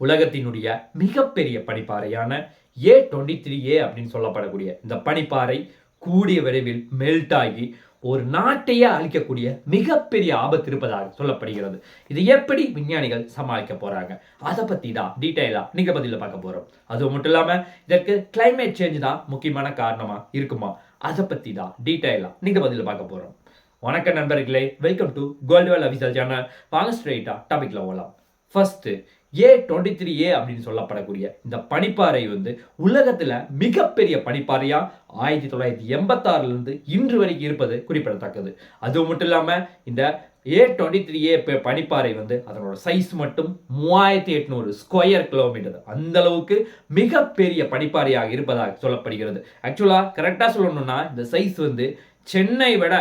உலகத்தினுடைய மிகப்பெரிய பனிப்பாறையான ஏ twenty three A அப்படின்னு சொல்லப்படக்கூடிய இந்த பனிப்பாறை கூடிய விரைவில் மெல்ட் ஆகி ஒரு நாட்டையே அழிக்கக்கூடிய மிகப்பெரிய ஆபத்து இருப்பதாக சொல்லப்படுகிறது. இது எப்படி விஞ்ஞானிகள் சமாளிக்க போறாங்க? அதை பத்தி தான் டீட்டெயிலா நீங்க பதில பார்க்க போறோம். அது மட்டும் இல்லாம இதற்கு கிளைமேட் சேஞ்ச் தான் முக்கியமான காரணமா இருக்குமா? அதை பத்தி தான் டீட்டெயிலா நீங்க பதில பார்க்க போறோம். வணக்கம் நண்பர்களே welcome to Goldwell official channel வாங்க ஸ்ட்ரெயிட்டா டாபிக்ல போகலாம் first A twenty three A அப்படின்னு சொல்லப்படக்கூடிய இந்த பனிப்பாறை வந்து உலகத்தில் மிகப்பெரிய பனிப்பாறையாக ஆயிரத்தி தொள்ளாயிரத்தி எண்பத்தாறுலேருந்து இன்று வரைக்கும் இருப்பது குறிப்பிடத்தக்கது. அது மட்டும் இல்லாமல் இந்த ஏ டுவெண்ட்டி த்ரீ ஏ பனிப்பாறை வந்து அதனோட சைஸ் மட்டும் மூவாயிரத்தி எட்நூறு ஸ்கொயர் கிலோமீட்டர் அந்த அளவுக்கு மிகப்பெரிய பனிப்பாறையாக இருப்பதாக சொல்லப்படுகிறது. ஆக்சுவலாக கரெக்டாக சொல்லணும்னா இந்த சைஸ் வந்து சென்னை விட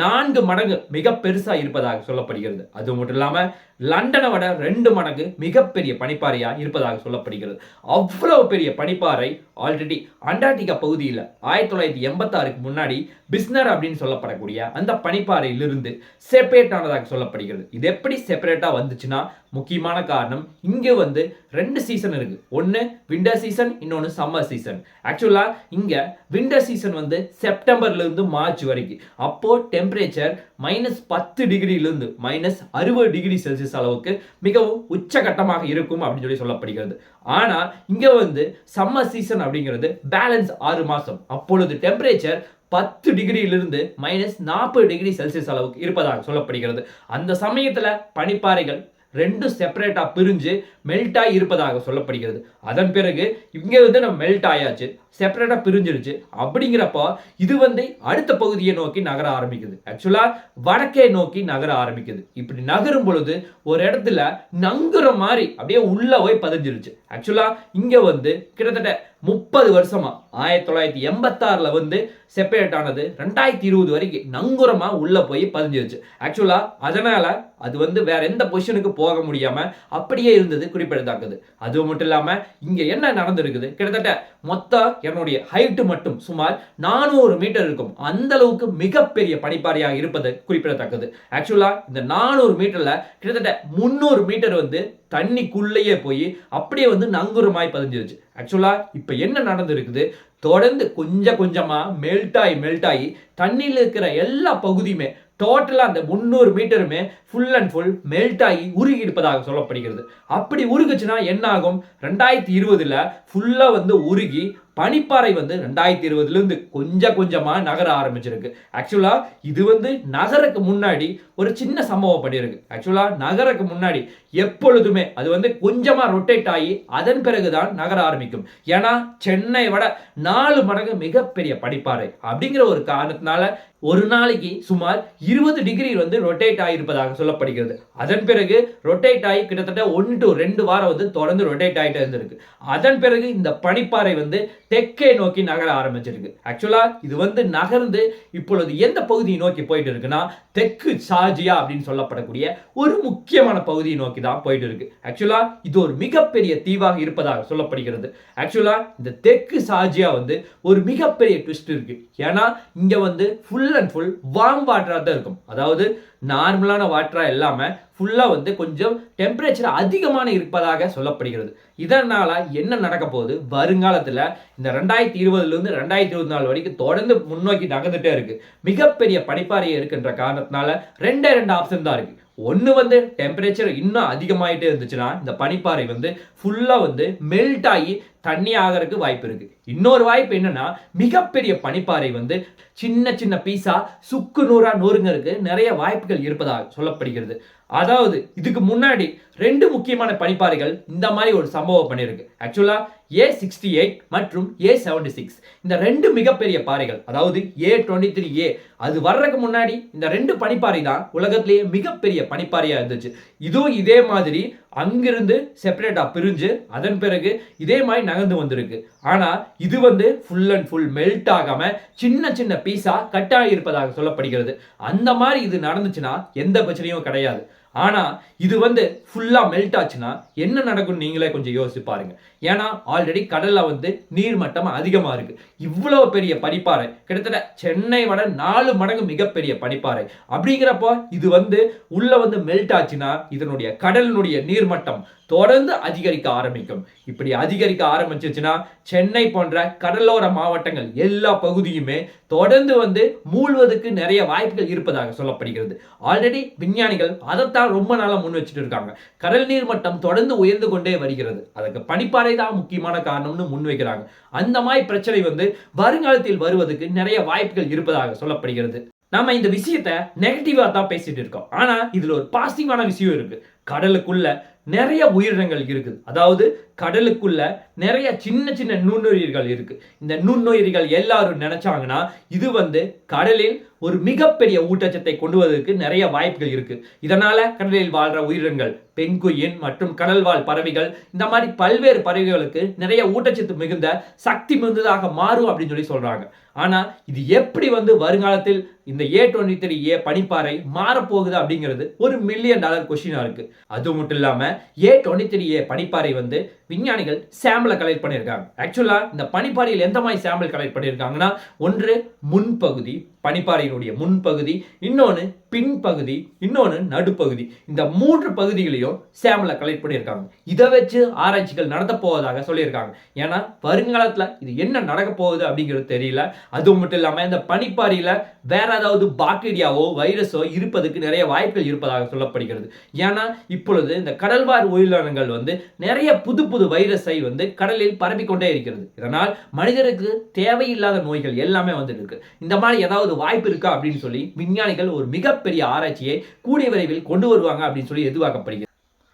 நான்கு மடங்கு மிக பெருசாக இருப்பதாக சொல்லப்படுகிறது. அது மட்டும் இல்லாமல் லண்டனை விட ரெண்டு மடங்கு மிகப்பெரிய பனிப்பாறையாக இருப்பதாக சொல்லப்படுகிறது. அவ்வளவு பெரிய பனிப்பாறை ஆல்ரெடி அண்டார்டிகா பகுதியில் ஆயிரத்தி தொள்ளாயிரத்தி எண்பத்தாறுக்கு முன்னாடி பிஸ்னர் அப்படின்னு சொல்லப்படக்கூடிய அந்த பனிப்பாறையிலிருந்து செப்பரேட் ஆனதாக சொல்லப்படுகிறது. இது எப்படி செப்பரேட்டாக வந்துச்சுன்னா முக்கியமான காரணம் இங்கே வந்து ரெண்டு சீசன் இருக்கு. ஒன்று விண்டர் சீசன் இன்னொன்று சம்மர் சீசன் ஆக்சுவலாக இங்கே விண்டர் சீசன் வந்து செப்டம்பர்லேருந்து மார்ச் வரைக்கும். அப்போது டெம்பரேச்சர் மைனஸ் பத்து டிகிரியிலேருந்து மைனஸ் அறுபது டிகிரி செல்சியஸ் அளவுக்கு மிகவும் உச்சகட்டமாக இருக்கும் அப்படின்னு சொல்லி சொல்லப்படுகிறது. ஆனா இங்க வந்து சம்மர் சீசன் அப்படிங்கிறது பேலன்ஸ் ஆறு மாசம். அப்பொழுது டெம்பரேச்சர் பத்து டிகிரியிலிருந்து மைனஸ் நாற்பது டிகிரி செல்சியஸ் அளவுக்கு இருப்பதாக சொல்லப்படுகிறது. அந்த சமயத்தில் பனிப்பாறைகள் ரெண்டும் செப்பரேட்டாக பிரிஞ்சு மெல்ட் ஆகி இருப்பதாக சொல்லப்படுகிறது. அதன் பிறகு இங்கே வந்து நம்ம மெல்ட் ஆயாச்சு செப்பரேட்டாக பிரிஞ்சிருச்சு. அப்படிங்கிறப்போ இது வந்து அடுத்த பகுதியை நோக்கி நகர ஆரம்பிக்குது. ஆக்சுவலாக வடக்கே நோக்கி நகர ஆரம்பிக்குது. இப்படி நகரும் பொழுது ஒரு இடத்துல நங்குற மாதிரி அப்படியே உள்ளே போய் பதிஞ்சிருச்சு. ஆக்சுவலாக இங்கே வந்து கிட்டத்தட்ட முப்பது வருஷமா. ஆயிரத்தி தொள்ளாயிரத்தி எண்பத்தாறுல வந்து செப்பரேட் ஆனது ரெண்டாயிரத்தி இருபது வரைக்கும் நங்குரமா உள்ள போய் பதிஞ்சிருச்சு. ஆக்சுவலா அதனால அது வந்து வேற எந்த பொசிஷனுக்கு போக முடியாம அப்படியே இருந்தது குறிப்பிடத்தக்கது. அது மட்டும் இல்லாம இங்க என்ன நடந்திருக்குது? கிட்டத்தட்ட மொத்தம் என்னுடைய ஹைட்டு மட்டும் சுமார் நானூறு மீட்டர் இருக்கும். அந்த அளவுக்கு மிகப்பெரிய பனிப்பாறையாக இருப்பது குறிப்பிடத்தக்கது. ஆக்சுவலாக இந்த நானூறு மீட்டரில் கிட்டத்தட்ட முந்நூறு மீட்டர் வந்து தண்ணிக்குள்ளேயே போய் அப்படியே வந்து நங்குரமாய் பதிஞ்சிருச்சு. ஆக்சுவலாக இப்போ என்ன நடந்திருக்குது? தொடர்ந்து கொஞ்சம் கொஞ்சமாக மெல்ட் ஆகி மெல்ட் ஆகி தண்ணியில் இருக்கிற எல்லா பகுதியுமே டோட்டலாக அந்த முந்நூறு மீட்டருமே ஃபுல் அண்ட் ஃபுல் மெல்ட் ஆகி உருகி இருப்பதாக சொல்லப்படுகிறது. அப்படி உருகுச்சுன்னா என்ன ஆகும் ரெண்டாயிரத்தி இருபதுல ஃபுல்லாக வந்து உருகி பனிப்பாறை வந்து ரெண்டாயிரத்தி இருபதுலேருந்து கொஞ்சம் கொஞ்சமாக நகர ஆரம்பிச்சிருக்கு. ஆக்சுவலாக இது வந்து நகருக்கு முன்னாடி ஒரு சின்ன சம்பவம் பண்ணியிருக்கு. ஆக்சுவலாக நகருக்கு முன்னாடி எப்பொழுதுமே அது வந்து கொஞ்சமாக ரொட்டேட் ஆகி அதன் பிறகு தான் நகர ஆரம்பிக்கும். ஏன்னா சென்னை விட நாலு மடங்கு மிகப்பெரிய பனிப்பாறை அப்படிங்கிற ஒரு காரணத்தினால ஒரு நாளைக்கு சுமார் இருபது டிகிரி வந்து ரொட்டேட் ஆகியிருப்பதாக சொல்லப்படுகிறது. அதன் பிறகு ரொட்டேட் ஆகி கிட்டத்தட்ட ஒன்று டு ரெண்டு வாரம் வந்து தொடர்ந்து ரொட்டேட் ஆகிட்டே இருந்திருக்கு. அதன் பிறகு இந்த பனிப்பாறை வந்து தெற்கே நோக்கி நகர ஆரம்பிச்சிருக்கு. ஆக்சுவலாக இது வந்து நகர்ந்து இப்பொழுது எந்த பகுதியை நோக்கி போயிட்டு இருக்குன்னா தெற்கு சார்ஜியா அப்படின்னு சொல்லப்படக்கூடிய ஒரு முக்கியமான பகுதியை நோக்கி தான் போயிட்டு இருக்கு. ஆக்சுவலாக இது ஒரு மிகப்பெரிய தீவாக இருப்பதாக சொல்லப்படுகிறது. ஆக்சுவலாக இந்த தெற்கு சார்ஜியா வந்து ஒரு மிகப்பெரிய ட்விஸ்ட் இருக்கு. ஏன்னா இங்கே வந்து ஃபுல் அண்ட் ஃபுல் வார்ம் வாட்டராக தான் இருக்கும். அதாவது நார்மலான வாட்டராக இல்லாமல் ஃபுல்லாக வந்து கொஞ்சம் டெம்பரேச்சர் அதிகமான இருப்பதாக சொல்லப்படுகிறது. இதனால் என்ன நடக்க போகுது? வருங்காலத்தில் இந்த ரெண்டாயிரத்தி இருபதுலேருந்து ரெண்டாயிரத்தி இருபத்தி நாலு வரைக்கும் தொடர்ந்து முன்னோக்கி நகர்ந்துட்டே இருக்குது மிகப்பெரிய பனிப்பாறை இருக்கின்ற காரணத்தினால ரெண்டே ரெண்டு ஆப்ஷன் தான் இருக்குது ஒன்று வந்து டெம்பரேச்சர் இன்னும் அதிகமாயிட்டே இருந்துச்சுன்னா இந்த பனிப்பாறை வந்து ஃபுல்லாக வந்து மெல்ட் ஆகி தண்ணி ஆகிறதுக்கு வாய்ப்பு இருக்கு. இன்னொரு வாய்ப்பு என்னன்னா மிகப்பெரிய பனிப்பாறை வந்து சின்ன சின்ன பீஸா சுக்கு நூறா நூறுங்கிறதுக்கு நிறைய வாய்ப்புகள் இருப்பதாக சொல்லப்படுகிறது. அதாவது இதுக்கு முன்னாடி ரெண்டு முக்கியமான பனிப்பாறைகள் இந்த மாதிரி ஒரு சம்பவம் பண்ணியிருக்கு. ஆக்சுவலா ஏ சிக்ஸ்டி எயிட் மற்றும் ஏ செவன்டி சிக்ஸ் இந்த ரெண்டு மிகப்பெரிய பாறைகள் அதாவது ஏ டுவெண்ட்டி த்ரீ ஏ அது வர்றதுக்கு முன்னாடி இந்த ரெண்டு பனிப்பாறை தான் உலகத்திலேயே மிகப்பெரிய பனிப்பாறையாக இருந்துச்சு. இதுவும் இதே மாதிரி அங்கிருந்து செப்பரேட்டாக பிரிஞ்சு அதன் பிறகு இதே மாதிரி நகர்ந்து வந்திருக்கு. ஆனால் இது வந்து ஃபுல் அண்ட் ஃபுல் மெல்ட் ஆகாமல் சின்ன சின்ன பீஸா கட் ஆகி இருப்பதாக சொல்லப்படுகிறது. அந்த மாதிரி இது நடந்துச்சுன்னா எந்த பிரச்சனையும் கிடையாது. ஆனால் இது வந்து ஃபுல்லாக மெல்ட் ஆச்சுன்னா என்ன நடக்கும்னு நீங்களே கொஞ்சம் யோசிச்சு பாருங்கள் ஏன்னா ஆல்ரெடி கடலில் வந்து நீர்மட்டம் அதிகமாக இருக்குது இவ்வளவு பெரிய பனிப்பாறை கிட்டத்தட்ட சென்னை விட நாலு மடங்கு மிகப்பெரிய பனிப்பாறை அப்படிங்கிறப்போ இது வந்து உள்ள வந்து மெல்ட் ஆச்சுன்னா இதனுடைய கடலினுடைய நீர்மட்டம் தொடர்ந்து அதிகரிக்க ஆரம்பிக்கும். இப்படி அதிகரிக்க ஆரம்பிச்சிச்சுன்னா சென்னை போன்ற கடலோர மாவட்டங்கள் எல்லா பகுதியுமே தொடர்ந்து வந்து மூழ்வதற்கு நிறைய வாய்ப்புகள் இருப்பதாக சொல்லப்படுகிறது. ஆல்ரெடி விஞ்ஞானிகள் அதைத்தான் ரொம்ப நாளாக முன் வச்சுட்டு இருக்காங்க. கடல் நீர் மட்டம் தொடர்ந்து உயர்ந்து கொண்டே வருகிறது. அதுக்கு பனிப்பாறை தான் முக்கியமான காரணம்னு முன்வைக்கிறாங்க அந்த மாதிரி பிரச்சனை வந்து வருங்காலத்தில் வருவதற்கு நிறைய வாய்ப்புகள் இருப்பதாக சொல்லப்படுகிறது. நம்ம இந்த விஷயத்த நெகட்டிவா தான் பேசிட்டு இருக்கோம். ஆனா இதுல ஒரு பாசிட்டிவான விஷயம் இருக்கு. கடலுக்குள்ள நிறைய உயிரினங்கள் இருக்குது. அதாவது கடலுக்குள்ள நிறைய சின்ன சின்ன நுண்ணுயிர்கள் இருக்கு. இந்த நுண்ணுயிர்கள் எல்லாரும் நினைச்சாங்கன்னா இது வந்து கடலில் ஒரு மிகப்பெரிய ஊட்டச்சத்தை கொண்டு வருவதற்கு நிறைய வாய்ப்புகள் இருக்கு. இதனால கடலில் வாழ்ற உயிரினங்கள் பெண்குயின் மற்றும் கடல்வாழ் பறவைகள் இந்த மாதிரி பல்வேறு பறவைகளுக்கு நிறைய ஊட்டச்சத்து மிகுந்த சக்தி மிகுந்ததாக மாறும் அப்படின்னு சொல்லி சொல்றாங்க. ஆனா இது எப்படி வந்து வருங்காலத்தில் இந்த ஏ டுவெண்ட்டி த்ரீ ஏ பனிப்பாறை மாறப்போகுது அப்படிங்கிறது ஒரு மில்லியன் டாலர் கொஸ்டினாக இருக்கு. அது மட்டும் இல்லாம ஏ டுவெண்ட்டி த்ரீ ஏ பனிப்பாறை வந்து விஞ்ஞானிகள் சாம்பிளை கலெக்ட் பண்ணியிருக்காங்க. ஆக்சுவலா இந்த பனிப்பாறையில் எந்த மாதிரி சாம்பிள் கலெக்ட் பண்ணியிருக்காங்கன்னா ஒன்று முன்பகுதி பனிப்பாறையினுடைய முன்பகுதி. இன்னொன்று பின்பகுதி இன்னொன்று நடுப்பகுதி. இந்த மூன்று பகுதிகளையும் சாம்பிளை கலெக்ட் பண்ணியிருக்காங்க. இதை வச்சு ஆராய்ச்சிகள் நடத்த போவதாக சொல்லியிருக்காங்க. ஏன்னா வருங்காலத்தில் இது என்ன நடக்க போகுது அப்படிங்கிறது தெரியல. அது மட்டும் இல்லாமல் இந்த பனிப்பாறையில் வேற ஏதாவது பாக்டீரியாவோ வைரஸோ இருப்பதற்கு நிறைய வாய்ப்புகள் இருப்பதாக சொல்லப்படுகிறது. ஏன்னா இப்பொழுது இந்த கடல்வார் உயிரினங்கள் வந்து நிறைய புது புது வைரஸை வந்து கடலில் பரப்பிக்கொண்டே இருக்கிறது. இதனால் மனிதருக்கு தேவையில்லாத நோய்கள் எல்லாமே வந்துட்டு இருக்கு. இந்த மாதிரி ஏதாவது வாய்ப்பு இருக்கா அப்படின்னு சொல்லி விஞ்ஞானிகள் ஒரு மிக மிகப்பெரிய ஆராய்ச்சியை கூடிய விரைவில் கொண்டு வருவாங்க அப்படின்னு சொல்லி எதிர்பார்க்கப்படுகிறது.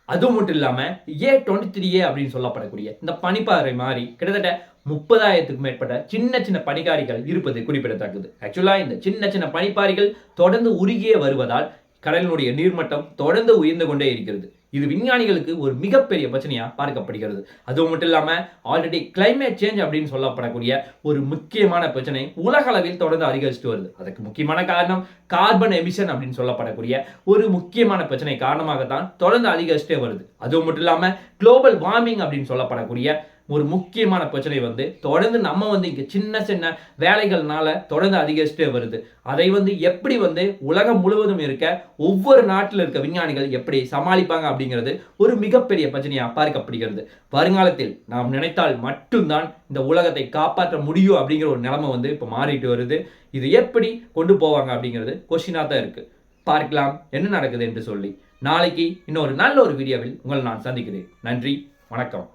அது மட்டும் இல்லாம ஏ டுவெண்ட்டி த்ரீ ஏ அப்படின்னு சொல்லப்படக்கூடிய இந்த பனிப்பாறை மாதிரி கிட்டத்தட்ட முப்பதாயிரத்துக்கும் மேற்பட்ட சின்ன சின்ன பனிக்காரிகள் இருப்பது குறிப்பிடத்தக்கது. ஆக்சுவலா இந்த சின்ன சின்ன பனிப்பாறைகள் தொடர்ந்து உருகியே வருவதால் கடலினுடைய நீர்மட்டம் தொடர்ந்து உயர்ந்து கொண்டே இருக்கிறது. இது விஞ்ஞானிகளுக்கு ஒரு மிகப்பெரிய பிரச்சனையாக பார்க்கப்படுகிறது. அது மட்டும் இல்லாமல் ஆல்ரெடி கிளைமேட் சேஞ்ச் அப்படின்னு சொல்லப்படக்கூடிய ஒரு முக்கியமான பிரச்சனை உலக அளவில் தொடர்ந்து அதிகரிச்சுட்டு வருது. அதுக்கு முக்கியமான காரணம் கார்பன் எமிஷன் அப்படின்னு சொல்லப்படக்கூடிய ஒரு முக்கியமான பிரச்சனை காரணமாகத்தான் தொடர்ந்து அதிகரிச்சுட்டே வருது. அது மட்டும் இல்லாமல் குளோபல் வார்மிங் அப்படின்னு சொல்லப்படக்கூடிய ஒரு முக்கியமான பிரச்சனை வந்து தொடர்ந்து நம்ம வந்து இங்கே சின்ன சின்ன வேலைகள்னால தொடர்ந்து அதிகரிச்சுட்டே வருது. அதை வந்து எப்படி வந்து உலகம் முழுவதும் இருக்க ஒவ்வொரு நாட்டில் இருக்க விஞ்ஞானிகள் எப்படி சமாளிப்பாங்க அப்படிங்கிறது ஒரு மிகப்பெரிய பிரச்சனையாக பார்க்கப்படுகிறது. வருங்காலத்தில் நாம் நினைத்தால் மட்டும்தான் இந்த உலகத்தை காப்பாற்ற முடியும் அப்படிங்கிற ஒரு நிலைமை வந்து இப்போ மாறிட்டு வருது. இது எப்படி கொண்டு போவாங்க அப்படிங்கிறது கொஷினாக தான் இருக்குது பார்க்கலாம் என்ன நடக்குது என்று சொல்லி. நாளைக்கு இன்னொரு நல்ல ஒரு வீடியோவில் உங்களை நான் சந்திக்கிறேன். நன்றி வணக்கம்.